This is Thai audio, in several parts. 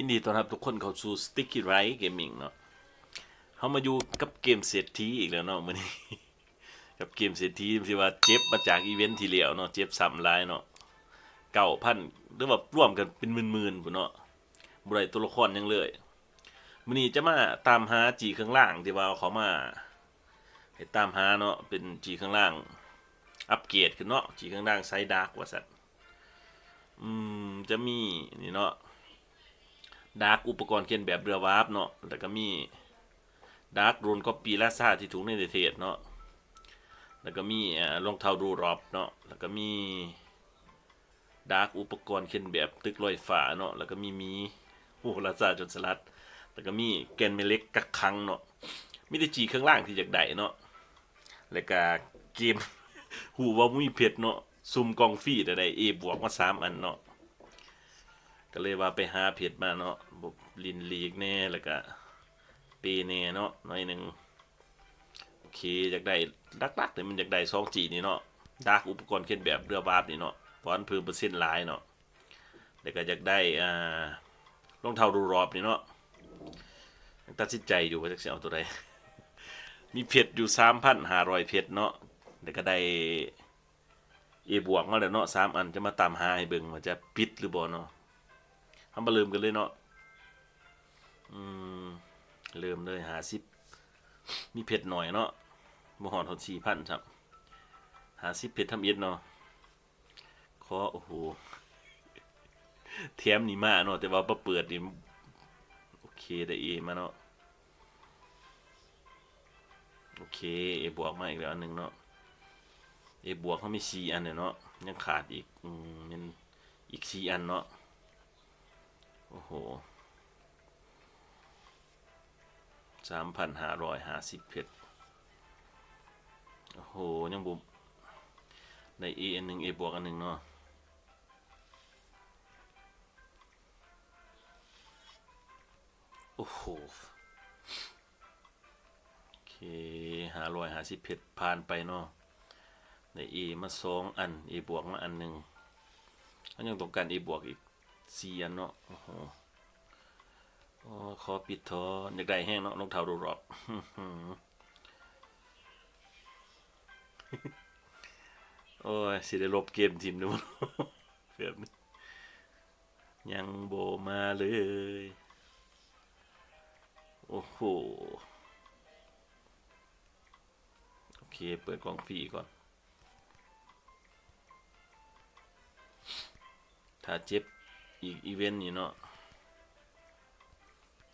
ยินดีต้อนรับทุกคนเข้าสู่ Sticky Right Gaming เนาะเขามาอยู่กับเกมเศรษฐีอีกแล้วเนาะมื้อนี้ กับเกมเศรษฐีที่ว่าเจ็บมาจากอีเวนท์ที่แล้วเนาะเจ็บซ้ำหลายเนาะเก้าพันหรือว่าร่วมกันเป็นหมื่นๆพุ่นเนาะบ่ได้ตัวละครหยังเลยมื้อนี้จะมาตามหาจีข้างล่างที่ว่าเขามาให้ตามหาเนาะเป็นจีข้างล่าง อัปเกรดขึ้นเนาะจีข้างล่างไซดาร์กว่าซั่นอืมจะมีนี่เนาะ ดาร์กอุปกรณ์เขียนแบบเรือวาร์ปเนาะแล้วก็มีดาร์กโรนก็ปีลาซาที่ถูกในเทศเนาะแล้วก็มีรองเท้าดูรอบเนาะแล้วก็มีดาร์กอุปกรณ์เขียนแบบตึกลอยฟ้าเนาะแล้วก็มีมีโอ้ลาซาจนสลัด แล้วก็มีแกนเมเล็กกักคังเนาะมีแต่จีข้างล่างที่อยากได้เนาะแล้วก็เกมหูว่ามีเพชรเนาะซุ่มกองฟีแต่ได้เอบวกมาสามอันเนาะ ก็เลยว่าไปหาเพจมาเนาะบบลินลีกแน่แล้วก็เปแน่เนาะหน่อยหนึ่งโอเคอยากได้ลักๆแต่มันอยากได้ซองจีนี่เนาะดาร์กอุปกรณ์เขียนแบบเรือบาบนี่เนาะเพราะอันเพิ่มเปอร์เซ็นต์หลายเนาะแล้วก็อยากได้อ่ารองเท้าดูรอบนี่เนาะตัดสินใจอยู่ว่าจะเอาตัวใดมีเพชรอยู่สามพันห้าร้อยเพชรเนาะแล้วก็ได้เอบวกมาแล้วเนาะสามอันจะมาตามหาให้เบิ่งว่าจะปิดหรือบ่เนาะ ทำมาลืมกันเลยเนาะอืมเริ่มเลยหาสิบมีเผ็ดหน่อยเนาะมหอนทนสี่พันครับหาสิบเผ็ดทำเอ็ดเนาะขอโอ้โหเทียมนี่มาเนาะแต่ว่าปเปิดนี่โอเคได้เอมาเนาะโอเคเอบวกมาอีกแล้วอันหนึ่งเนาะเอบวกเขามีสี่อันเนาะยังขาดอีกอืมยังอีกสี่อันเนาะ โอ้โหสามพันห้าร้อยห้าสิบเพชรโอ้โห ยังบุมใน A อันหนึ่ง A บวกอันหนึ่งเนาะโอ้โห โอเคห้าร้อยห้าสิบเพชรผ่านไปเนาะใน A มาสองอัน A บวกมาอันหนึ่งแล้วยังต้องการ A บวกอีก เสี่อันเนาะโอ้โหโอ้ขอปิดทอนอยากได้แห้งเนาะนกเท้าดูรอบโอ้ย สิได้ลบเกมทีมดูแบบนี้ยังโบมาเลย โอ้โห โอเค เปิดกล่องฟรีก่อน ถ้าเจ็บ อีกอีเวนต์นี่เนาะ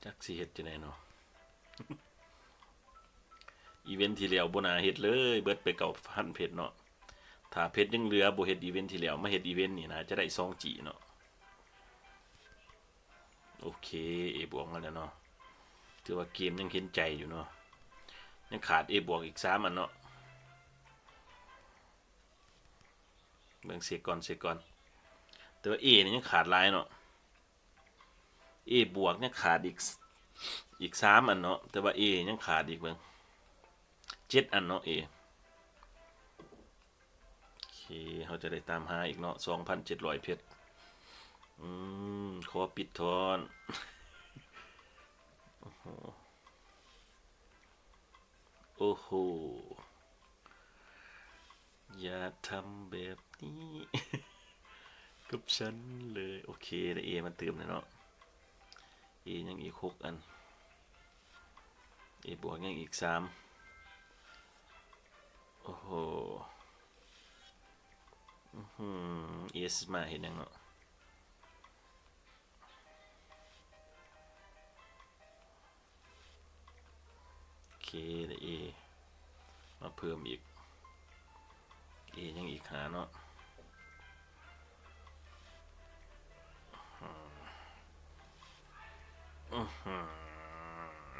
จักสิเฮ็ดจังไดเนาะอีเวนต์ที่แล้วบ่น่าเฮ็ดเลย เบิดไปเก่าพันเพชรเนาะถ้าเพชรยังเหลือบ่เฮ็ดอีเวนต์ที่แล้วมาเฮ็ดอีเวนต์นี่นะจะได้2จีเนาะโอเคเอบวกมาแล้วเนาะถือว่าเกมยังเห็นใจอยู่เนาะยังขาดเอบวกอีก3อันเนาะเบิ่งเสียก่อนเสียก่อน แต่ว่า A นี่ยังขาดลายเนาะ A บวกยังขาดอีกอีกสามอันเนาะแต่ว่า A ยังขาดอีกเบิ่งเจ็ดอันเนาะ A โอเคเขาจะได้ตามหาอีกเนาะสองพันเจ็ดร้อยเพชรอืมขอปิดทอนโอ้โหโอ้โหอย่าทำแบบนี้ กับฉันเลย โอเคแต่เอมันเติมเลยเนาะเอยังอีกหกอันเอบวกยังอีกสามโอ้โหอื้อหือเอสมาเห็นยังเนาะโอเคแต่เอมาเพิ่มอีกเอยังอีกหาเนาะ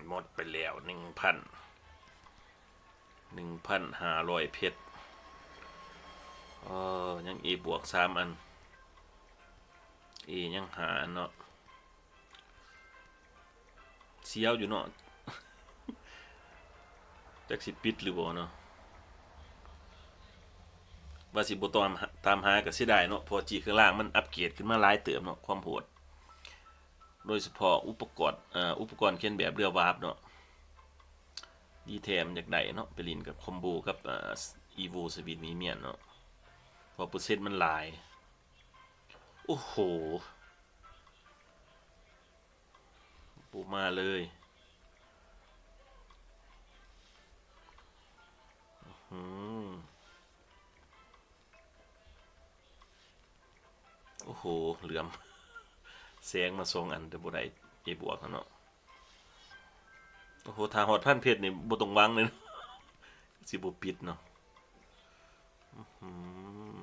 หมดไปแล้วหนึ่งพันหนึ่งพันห้าร้อยเพชรเออยังเอบวกสามอันเอยังหาเนาะเสียวอยู่เนาะจักสิปิดหรือบ่เนาะว่าสิบ่ตามตามหาก็เสียดายเนาะพอจีข้างล่างมันอัปเกรดขึ้นมาหลายเติมเนาะความโหด โดยเฉพาะอุปกรณ์อ่าอุปกรณ์เขียนแบบเรือวาร์ปเนาะดีแทมอยากได้เนาะไปลินกับคอมโบกับอ่าอีโวสวีทมีเมียนเนาะพอเปอร์เซ็นต์มันหลาย โอ้โห ปูมาเลยอืมโอ้โห เหลื่อม แสงมาสองอันแต่บ่ได้เอบวกอะเนาะโอ้โหทางหอดพันเพชรนี่บ่ต้องวางเลยนะสิบ่ปิดเนาะอือหือ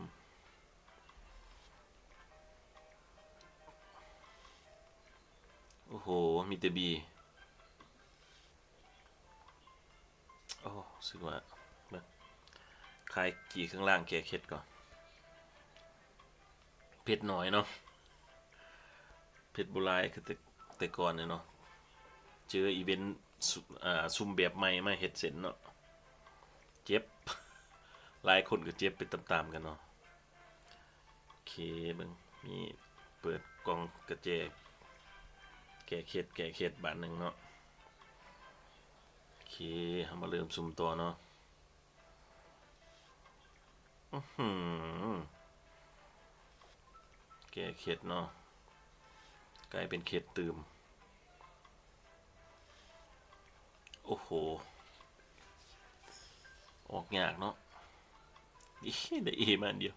โอ้โห มีแต่บีโอ้สึกว่าแบบคลายกี่ข้างล่างแก้เค็ดก่อนเพชรน้อยเนาะ เพชรบุรายคือแต่แต่ก่อนเนี่ยเนาะเจออีเวนต์ซุอ่าซุ่มแบบใหม่มาเฮ็ดเสร็จเนาะเจ็บหลายคนก็เจ็บไปตามๆกันเนาะโอเคเบิ่งมีเปิดกล่องกระเจกแก้เคล็ดแก้เคล็ดบาทหนึ่งเนาะโอเคเรามาเริ่มซุ่มตัวเนาะอื้อหือแก้เคล็ดเนาะ กลายเป็นเขตตืม โอ้โห ออกยากเนาะอีได้เอมาอันเดียว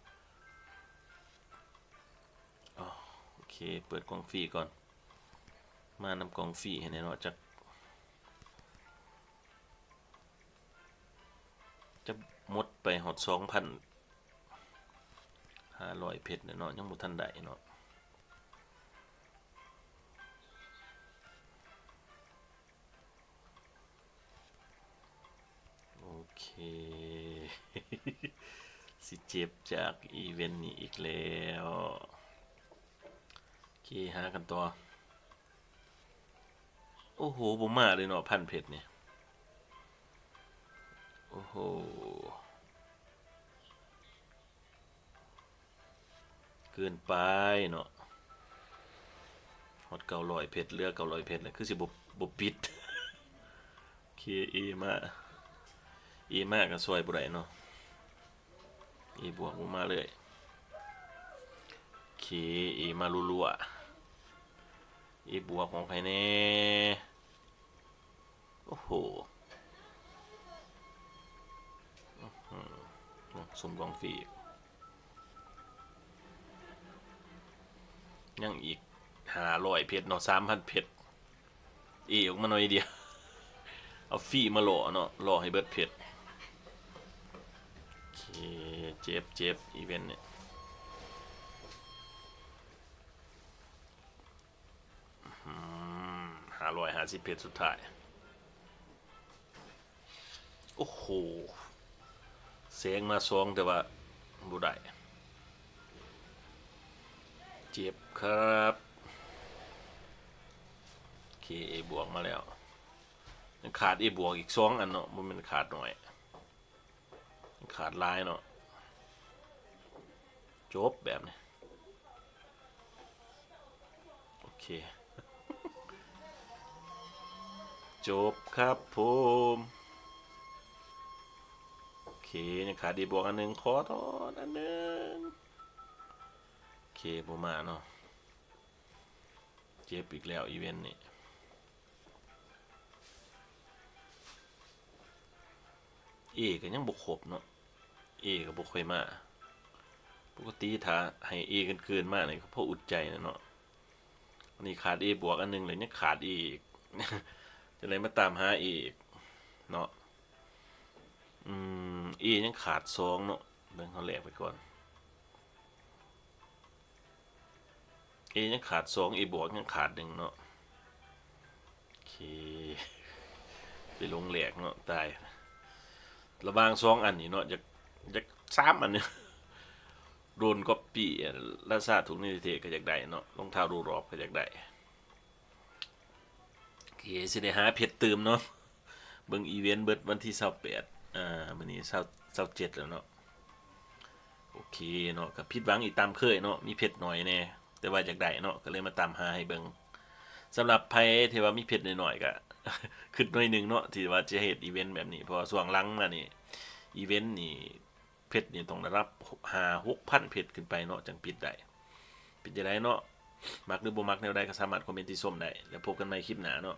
อ๋อโอเค เปิดกล่องฟรีก่อน มานำกล่องฟรีให้แน่เนอนจากจะหมดไปหอดสองพันห้าร้อยเพชรเนาะยังบ่ทันได้เนาะ เค สิเจ็บจากอีเวนต์นี้อีกแล้วโอเคหากันต่อ โอ้โหบ่มาเลยเนาะพันเพชรเนี่ย โอ้โหเกินไปเนาะฮอดเก้าร้อยเพชรเลือเก้าร้อยเพชรเลยคือสิบบบบปิด เคเอมา อีมากก็ซอยบ่ได้เนาะอีบวกบ่มาเลยโอเคอีมารัวๆอีบวกของใครแน่โอ้โหสมกองฟรียังอีกหาร้อยเพชรเนาะสามพันเพชรอีออกมาหน่อยเดียว เอาฟีมาหล่อเนาะหล่อให้เบิดเพชร เจ็บเจ็บอีเวนต์เนี่ยห้าร้อยห้าสิบเพจสุดท้าย โอ้โห เสียงมาซองแต่ว่าบุได้เจ็บครับเคเอบวกมาแล้วขาดเอบวกอีกสองอันเนาะมันเป็นขาดหน่อย ขาดลายเนาะ จบแบบนี้โอเคจบครับผมโอเคยังขาดดีบวกอันหนึ่งขอโทษอันหนึ่งโอเคผมมาเนาะเจ็บอีกแล้วอีเวนต์นี้เอก็ยังบุกครบเนาะเอก็บ่ค่อยมา ปกติถ้าให้เอกันเกินมากนี่ก็เพราะอุดใจนะเนาะอันนี้ขาดเอบวกอันหนึงเลยยังขาดอีกจะเลยมาตามหาอีกเนาะอืมเอยังขาดสองเนาะเบิ่งเขาแหลกไปก่อนเอยังขาดสองเอบวกยังขาดหนึ่งเนาะโอเคไปลงแหลกเนาะตายระวางสองอันนี่เนาะจากจากสามอันเนี่ย โดนก๊อปปี้ลาซาถุงนิเทศก็อยากได้เนาะรองเท้าดูรอบก็อยากได้โอเคสิได้หาเพชรเติมเนาะเบิ่งอีเวนต์เบิดวันที่28อ่ามื้อนี้27แล้วเนาะโอเคเนาะก็ผิดหวังอีกตามเคยเนาะมีเพชรหน่อยแน่แต่ว่าอยากได้เนาะก็เลยมาตามหาให้เบิ่งสำหรับไผที่ว่ามีเพชรหน่อยๆก็ขึ้นหน่อยหนึงเนาะที่ว่าจะเฮ็ดอีเวนต์แบบนี้พราะว่าช่วงลังมานี่อีเวนต์นี่ เพชรนี่ต้องได้รับหาหกพันเพชรขึ้นไปเนาะจังปิดได้เป็นจังไดเนาะมักหรือบ่มักแนวใดก็สามารถคอมเมนต์ที่ส้มได้แล้วพบกันใหม่คลิปหน้าเนาะ